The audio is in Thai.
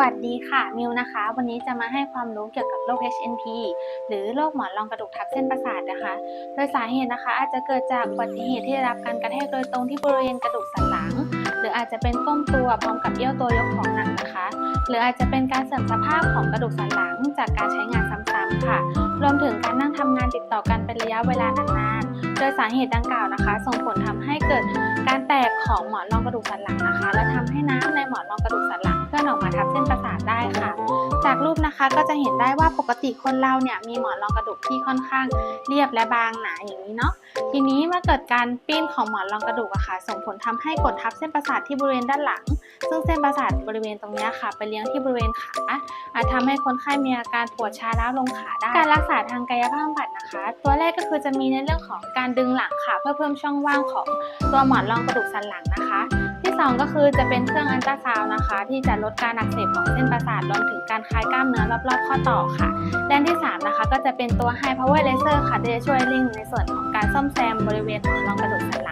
วัสดีค่ะ มิวนะคะ วันนี้จะมาให้ความรู้เกี่ยวกับโรค HNP หรือโรคหมอนรองกระดูกทับเส้นประสาทนะคะ โดยสาเหตุนะคะ อาจจะเกิดจากอุบัติเหตุที่ได้รับการกระแทกโดยตรงที่บริเวณกระดูกสันหลัง หรืออาจจะเป็นก้มตัวพร้อมกับเอี้ยวตัวยกของหนักนะคะ หรืออาจจะเป็นการเสื่อมสภาพของกระดูกสันหลัง จากการใช้งานซ้ำๆค่ะ รวมถึงการนั่งทำงานติดต่อกันเป็นระยะเวลานานๆ โดยสาเหตุดังกล่าวนะคะ ส่งผลทำให้เกิดการแตกของหมอนรองกระดูกสันหลังนะคะ และทำให้น้ำในหมอนรองกระดูกสันหลัง นออกมาทับเส้นประสาทได้ค่ะ จากรูปนะคะก็จะเห็นได้ว่าปกติคนเราเนี่ยมีหมอนรองกระดูกที่ค่อนข้างเรียบและบางหนาอย่างนี้เนาะทีนี้เมื่อเกิดการปิ้นของหมอนรองกระดูกอะค่ะ ส่งผลทำให้กดทับเส้นประสาทที่บริเวณด้านหลัง ซึ่งเส้นประสาทบริเวณตรงนี้ค่ะ ไปเลี้ยงที่บริเวณขาอาจทำให้คนไข้มีอาการปวดชาล้าวลงขาได้การรักษาทางกายภาพบำบัดนะคะ ตัวแรกก็คือจะมีในเรื่องของการดึงหลังค่ะ เพื่อเพิ่มช่องว่างของตัวหมอนรองกระดูกสันหลังนะคะ ที่สองก็คือจะเป็นเครื่องอันตราซาวน์นะคะ ที่จะลดการอักเสบของเส้นประสาทรวมถึงการคลายกล้ามเนื้อรอบๆ ข้อต่อค่ะและอันที่ 3 นะคะ ก็จะเป็นตัว High Power Laser ค่ะที่จะช่วยเร่งในส่วนของการซ่อมแซมบริเวณของรองกระดูกสันหลัง